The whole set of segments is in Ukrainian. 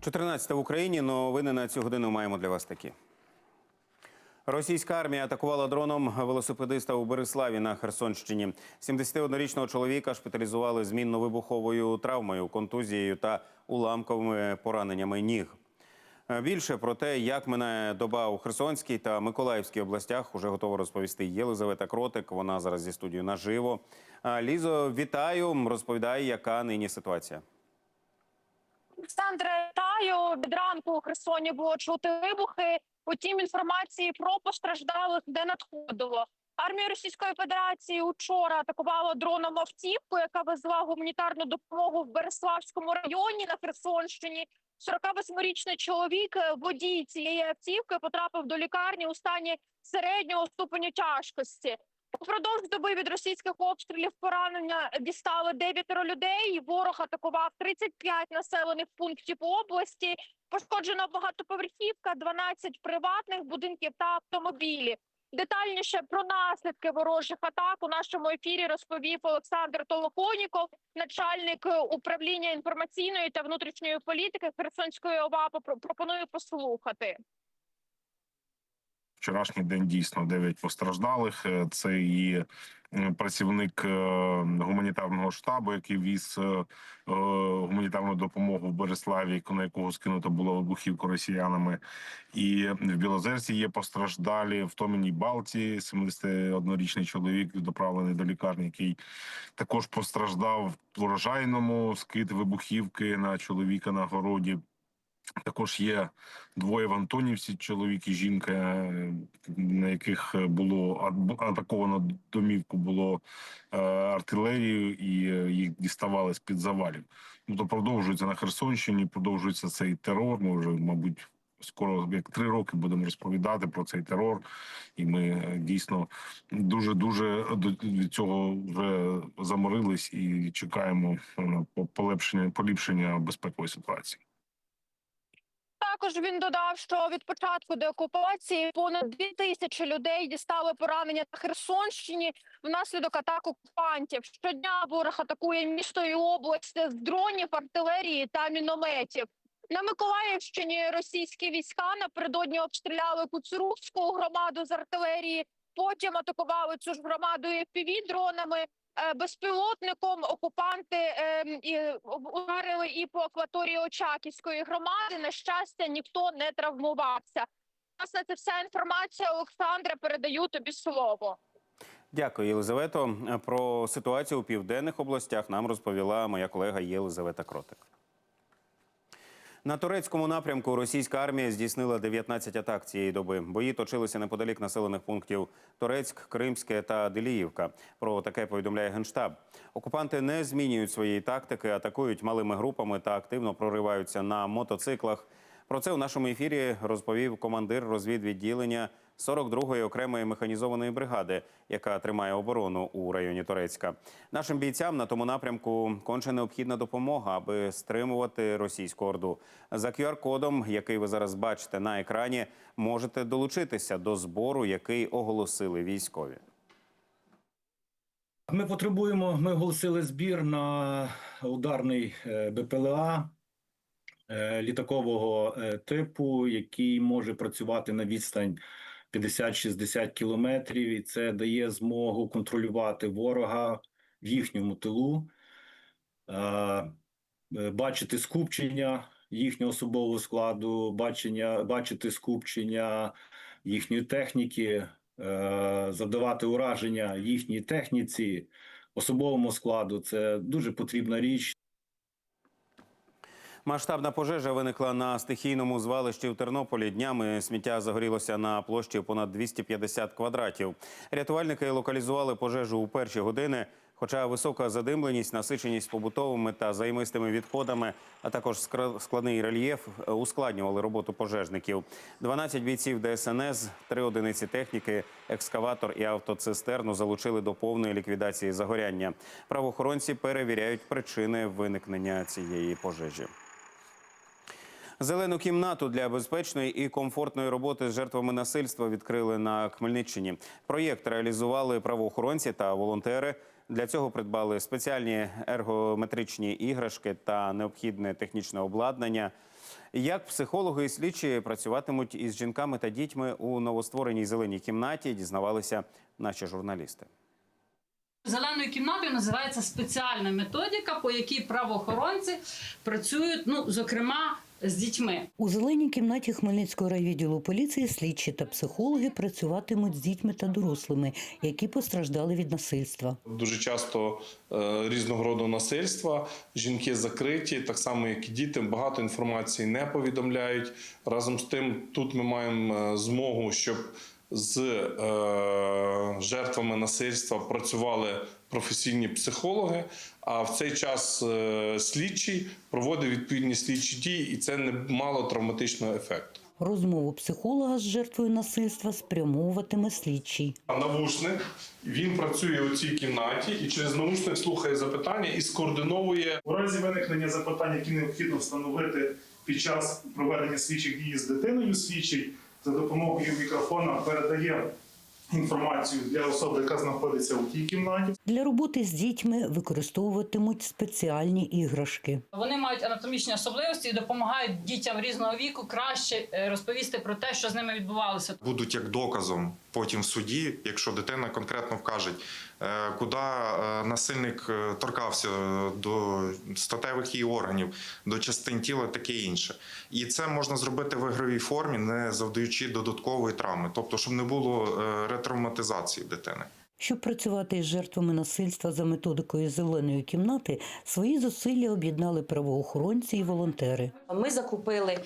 14 в Україні. Новини на цю годину маємо для вас такі. Російська армія атакувала дроном велосипедиста у Береславі на Херсонщині. 71-річного чоловіка шпиталізували з мінно-вибуховою травмою, контузією та уламковими пораненнями ніг. Е, Більше про те, як минає доба у Херсонській та Миколаївській областях, уже готова розповісти Єлизавета Кротик. Вона зараз зі студією наживо. Лізо, вітаю. Розповідай, яка нині ситуація. Олександре, вітаю. Від ранку у Херсоні було чути вибухи. Утім, інформації про постраждалих не надходило. Армія Російської Федерації учора атакувала дроном автівку, яка везла гуманітарну допомогу в Береславському районі на Херсонщині. 48-річний чоловік, е, водій цієї автівки, потрапив до лікарні у стані середнього ступеню тяжкості. Упродовж доби від російських обстрілів поранення дістали дев'ятеро людей. Ворог атакував 35 населених пунктів області. Пошкоджена багатоповерхівка, 12 приватних будинків та автомобілі. Детальніше про наслідки ворожих атак у нашому ефірі розповів Олександр Толоконіков, начальник управління інформаційної та внутрішньої політики Херсонської ОВА. Пропоную послухати. Вчорашній день дійсно 9 постраждалих. Е, Це і працівник е, гуманітарного штабу, який віз е, е, гуманітарну допомогу в Береславі, на якого скинуто було вибухівку росіянами. І в Білозерці є постраждалі в Томіній Балті. 71-річний чоловік доправлений до лікарні, який також постраждав в урожайному скид вибухівки на чоловіка на городі. Також є двоє в Антонівці, чоловік і жінка, е, на яких було атаковано домівку було е, артилерією, і е, їх діставали з під завалів. Ну то продовжується на Херсонщині. Продовжується цей терор. Ми вже, мабуть, скоро як три роки будемо розповідати про цей терор, і ми е, дійсно дуже дуже від цього вже заморились і чекаємо е, по- полепшення поліпшення безпекової ситуації. Також він додав, що від початку деокупації понад дві тисячі людей дістали поранення на Херсонщині внаслідок атак окупантів. Щодня ворог атакує місто і область з дронів, артилерії та мінометів. На Миколаївщині російські війська напередодні обстріляли Куцурубську громаду з артилерії. Потім атакували цю ж громаду fpv дронами. Е, Безпілотником окупанти ем, і ударили і по акваторії Очаківської громади. На щастя, ніхто не травмувався. Власне, це вся інформація. Олександра передаю тобі слово. Дякую, Єлизавето. Про ситуацію у південних областях нам розповіла моя колега Єлизавета Кротик. На турецькому напрямку російська армія здійснила 19 атак цієї доби. Бої точилися неподалік населених пунктів Турецьк, Кримське та Деліївка. Про таке повідомляє генштаб. Окупанти не змінюють своєї тактики, атакують малими групами та активно прориваються на мотоциклах. Про це у нашому ефірі розповів командир розвідвідділення 42-ї окремої механізованої бригади, яка тримає оборону у районі Торецька. Нашим бійцям на тому напрямку конче необхідна допомога, аби стримувати російську орду. За QR-кодом, який ви зараз бачите на екрані, можете долучитися до збору, який оголосили військові. Ми потребуємо. Ми оголосили збір на ударний е, БПЛА е, літакового е, типу, який може працювати на відстань 50-60 кілометрів, і це дає змогу контролювати ворога в їхньому тилу, е, бачити скупчення їхнього особового складу, бачення, бачити скупчення їхньої техніки, е, завдавати ураження їхній техніці, особовому складу. Це дуже потрібна річ. Масштабна пожежа виникла на стихійному звалищі в Тернополі. Днями сміття загорілося на площі понад 250 квадратів. Рятувальники локалізували пожежу у перші години. Хоча висока задимленість, насиченість побутовими та займистими відходами, а також складний рельєф е, ускладнювали роботу пожежників. 12 бійців ДСНС, три одиниці техніки, екскаватор і автоцистерну залучили до повної ліквідації загоряння. Правоохоронці перевіряють причини виникнення цієї пожежі. Зелену кімнату для безпечної і комфортної роботи з жертвами насильства відкрили на Хмельниччині. Проєкт реалізували правоохоронці та волонтери. Для цього придбали спеціальні ергометричні іграшки та необхідне технічне обладнання. Як психологи і слідчі працюватимуть із жінками та дітьми у новоствореній зеленій кімнаті, дізнавалися наші журналісти. Зеленою кімнатою називається спеціальна методика, по якій правоохоронці працюють, ну зокрема з дітьми. У зеленій кімнаті Хмельницького райвідділу поліції слідчі та психологи працюватимуть з дітьми та дорослими, які постраждали від насильства. Дуже часто е, різного роду насильства, жінки закриті, так само як і діти. Багато інформації не повідомляють. Разом з тим, тут ми маємо е, змогу, щоб з е, жертвами насильства працювали професійні психологи. А в цей час е, слідчий проводить відповідні слідчі дії, і це не мало травматичного ефекту. Розмову психолога з жертвою насильства спрямовуватиме слідчий. А навушник він працює у цій кімнаті і через навушник слухає запитання і скоординовує У разі виникнення запитань, які необхідно встановити під час проведення слідчих дій з дитиною, слідчий за допомогою мікрофона передає інформацію для особи, яка знаходиться у тій кімнаті. Для роботи з дітьми використовуватимуть спеціальні іграшки. Вони мають анатомічні особливості і допомагають дітям різного віку краще е, розповісти про те, що з ними відбувалося. будуть як доказом потім в суді, якщо дитина конкретно вкаже, куди е, насильник е, торкався до статевих її органів, до частин тіла, таке інше. І це можна зробити в ігровій формі, не завдаючи додаткової травми, тобто, щоб не було е, ретравматизації дитини. Щоб працювати із жертвами насильства за методикою зеленої кімнати, свої зусилля об'єднали правоохоронці і волонтери. Ми закупили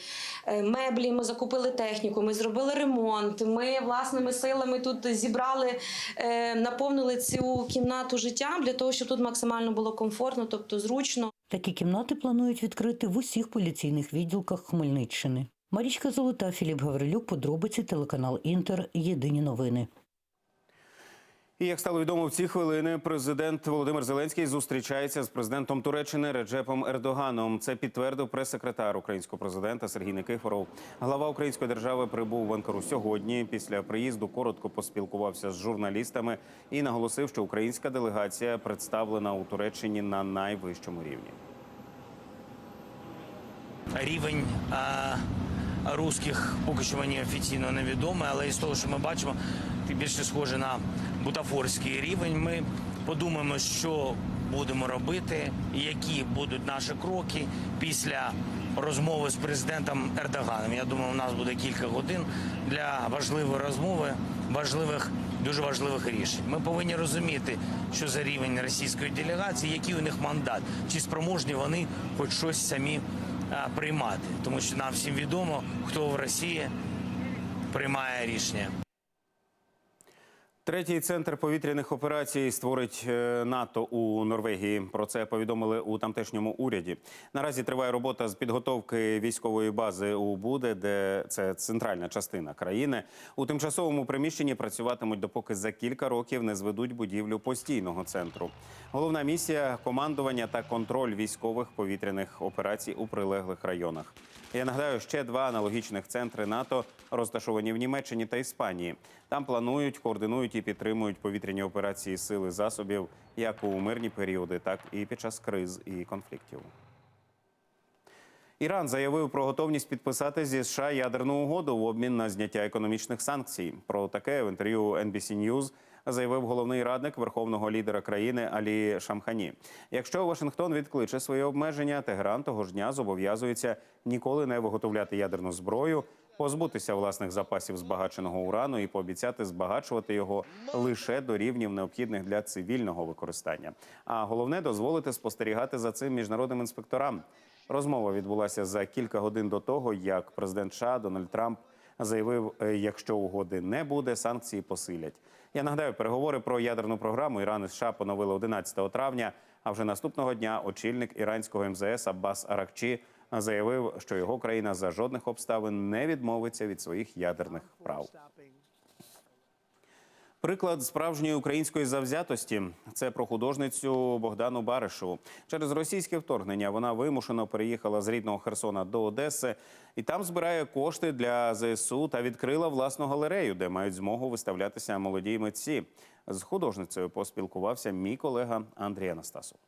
е, меблі, ми закупили техніку, ми зробили ремонт. Ми власними силами тут зібрали, е, наповнили цю кімнату життям для того, щоб тут максимально було комфортно, тобто зручно. Такі кімнати планують відкрити в усіх поліційних відділках Хмельниччини. Марічка Золота, Філіп Гаврилюк, подробиці телеканал Інтер. Єдині новини. І як стало відомо в ці хвилини, президент Володимир Зеленський зустрічається з президентом Туреччини Реджепом Ердоганом. Це підтвердив прес-секретар українського президента Сергій Никифоров. Глава української держави прибув в Анкару сьогодні. Після приїзду коротко поспілкувався з журналістами і наголосив, що українська делегація представлена у Туреччині на найвищому рівні. рівень а, русських поки що мені офіційно невідомий, але із того, що ми бачимо, ти більше схоже на бутафорський рівень. Ми подумаємо, що будемо робити, які будуть наші кроки після розмови з президентом Ердоганом. Я думаю, у нас буде кілька годин для важливої розмови, важливих. Дуже важливих рішень. Ми повинні розуміти, що за рівень російської делегації, який у них мандат, чи спроможні вони хоч щось самі приймати, тому що нам всім відомо, хто в Росії приймає рішення. Третій центр повітряних операцій створить е, НАТО у Норвегії. Про це повідомили у тамтешньому уряді. Наразі триває робота з підготовки військової бази у Буде, де це центральна частина країни. У тимчасовому приміщенні працюватимуть допоки за кілька років не зведуть будівлю постійного центру. Головна місія командування та контроль військових повітряних операцій у прилеглих районах. Я нагадаю, ще два аналогічних центри НАТО розташовані в Німеччині та Іспанії. Там планують, координують і підтримують повітряні операції сили засобів як у мирні періоди, так і під час криз і конфліктів. Іран заявив про готовність підписати зі США ядерну угоду в обмін на зняття економічних санкцій. Про таке в інтерв'ю NBC News заявив головний радник верховного лідера країни Алі Шамхані. Якщо Вашингтон відкличе свої обмеження, Тегеран того ж дня зобов'язується ніколи не виготовляти ядерну зброю, позбутися власних запасів збагаченого урану і пообіцяти збагачувати його лише до рівнів необхідних для цивільного використання. А головне дозволити спостерігати за цим міжнародним інспекторам. Розмова відбулася за кілька годин до того, як президент США Дональд Трамп заявив, е, якщо угоди не буде, санкції посилять. Я нагадаю, переговори про ядерну програму Іран і США поновили 11 травня. А вже наступного дня очільник іранського МЗС Аббас Аракчі заявив, що його країна за жодних обставин не відмовиться від своїх ядерних прав. Приклад справжньої української завзятості це про художницю Богдану Баришеву. Через російське вторгнення вона вимушено переїхала з рідного Херсона до Одеси і там збирає кошти для ЗСУ та відкрила власну галерею, де мають змогу виставлятися молоді митці. З художницею поспілкувався мій колега Андрій Анастасов.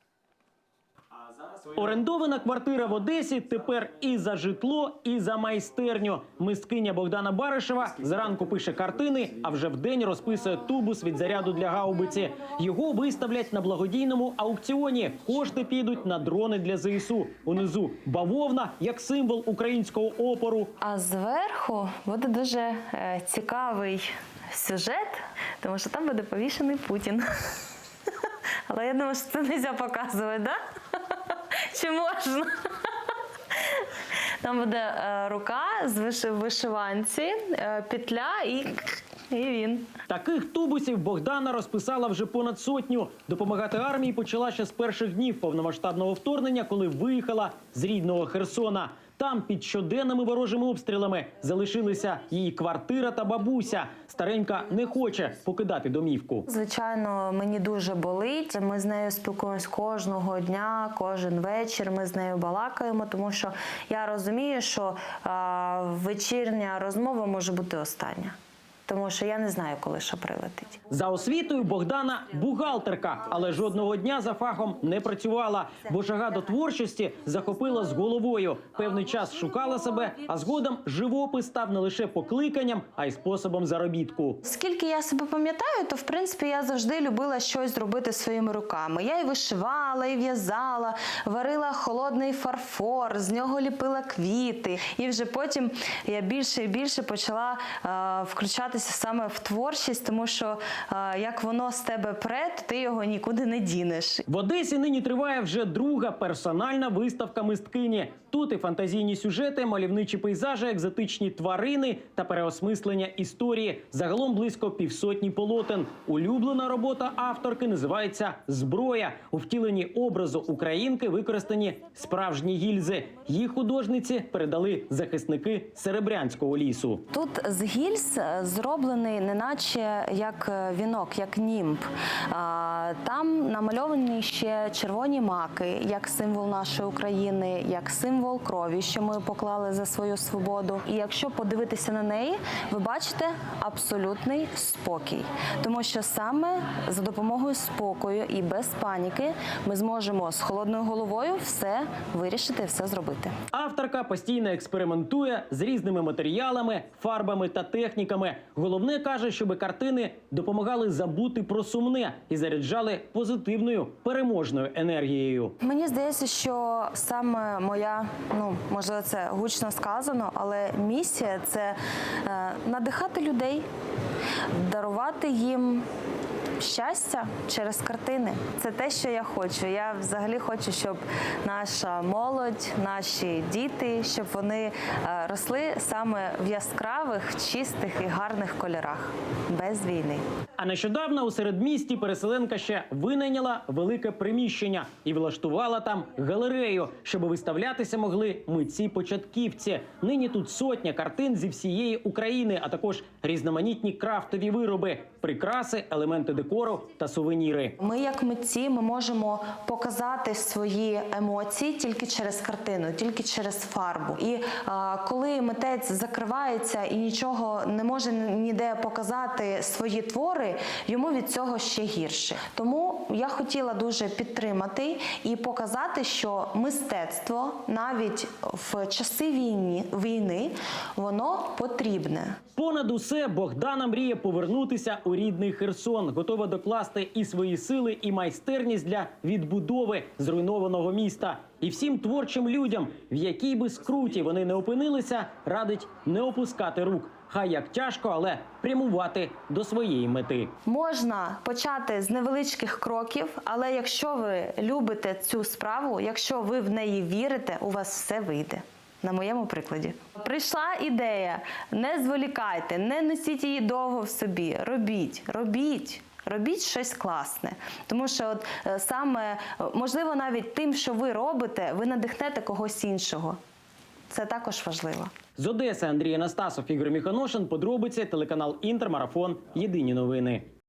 Орендована квартира в Одесі тепер і за житло, і за майстерню. Мисткиня Богдана Баришева зранку пише картини, а вже вдень розписує тубус від заряду для гаубиці. Його виставлять на благодійному аукціоні. Кошти підуть на дрони для ЗСУ. Унизу бавовна як символ українського опору. А зверху буде дуже е, цікавий сюжет, тому що там буде повішений Путін. Але я думаю, що це не можна показувати, да? Чи можна? Там буде е, рука з вишиванці, е, петля і, і він. Таких тубусів Богдана розписала вже понад сотню. Допомагати армії почала ще з перших днів повномасштабного вторгнення, коли виїхала з рідного Херсона. Там під щоденними ворожими обстрілами залишилися її квартира та бабуся. Старенька не хоче покидати домівку. Звичайно, мені дуже болить. Ми з нею спілкуємось кожного дня, кожен вечір. Ми з нею балакаємо, тому що я розумію, що е вечірня розмова може бути остання. Тому що я не знаю, коли що прилетить. За освітою Богдана бухгалтерка, але жодного дня за фахом не працювала, бо жага до творчості захопила з головою. Певний час шукала себе, а згодом живопис став не лише покликанням, а й способом заробітку. Скільки я себе пам'ятаю, то в принципі я завжди любила щось зробити своїми руками. Я і вишивала, і в'язала, варила холодний фарфор, з нього ліпила квіти. І вже потім я більше і більше почала е, включатися саме в творчість, тому що як воно з тебе пре, то ти його нікуди не дінеш. В Одесі нині триває вже друга персональна виставка мисткині. Тут і фантазійні сюжети, мальовничі пейзажі, екзотичні тварини та переосмислення історії. Загалом близько півсотні полотен. Улюблена робота авторки називається Зброя. У втіленні образу українки використані справжні гільзи. Їх художниці передали захисники Серебрянського лісу. Тут з гільз е, зроблений неначе як е, вінок, як німб. Там намальовані ще червоні маки, як символ нашої України, як символ крові, що ми поклали за свою свободу. І якщо подивитися на неї, ви бачите абсолютний спокій, тому що саме за допомогою спокою і без паніки ми зможемо з холодною головою все вирішити, все зробити. Авторка постійно експериментує з різними матеріалами, фарбами та техніками. Головне каже, щоб картини допомагали забути про сумне і заряджали позитивною переможною енергією. Мені здається, що саме моя, ну можливо, це гучно сказано, але місія це е, надихати людей, дарувати їм. Щастя через картини це те, що я хочу. Я взагалі хочу, щоб наша молодь, наші діти, щоб вони е, росли саме в яскравих, чистих і гарних кольорах без війни. А нещодавно у середмісті переселенка ще винайняла велике приміщення і влаштувала там галерею, щоб виставлятися могли митці-початківці. Нині тут сотня картин зі всієї України, а також різноманітні крафтові вироби, прикраси, елементи декору та сувеніри. Ми, як митці, ми можемо показати свої емоції тільки через картину, тільки через фарбу. І а, коли митець закривається і нічого не може ніде показати свої твори, йому від цього ще гірше. Тому я хотіла дуже підтримати і показати, що мистецтво навіть в часи війни, війни воно потрібне. Понад усе Богдана мріє повернутися у рідний Херсон, готова докласти і свої сили, і майстерність для відбудови зруйнованого міста. І всім творчим людям, в якій би скруті вони не опинилися, радить не опускати рук. Хай як тяжко, але прямувати до своєї мети. Можна почати з невеличких кроків, але якщо ви любите цю справу, якщо ви в неї вірите, у вас все вийде. На моєму прикладі прийшла ідея: не зволікайте, не носіть її довго в собі. Робіть, робіть. Робіть щось класне, тому що от е, саме е, можливо навіть тим, що ви робите, ви надихнете когось іншого. Це також важливо. З Одеси Андрій Анастасов, Ігор Міханошин. Подробиці телеканал Інтер. Марафон. Єдині новини.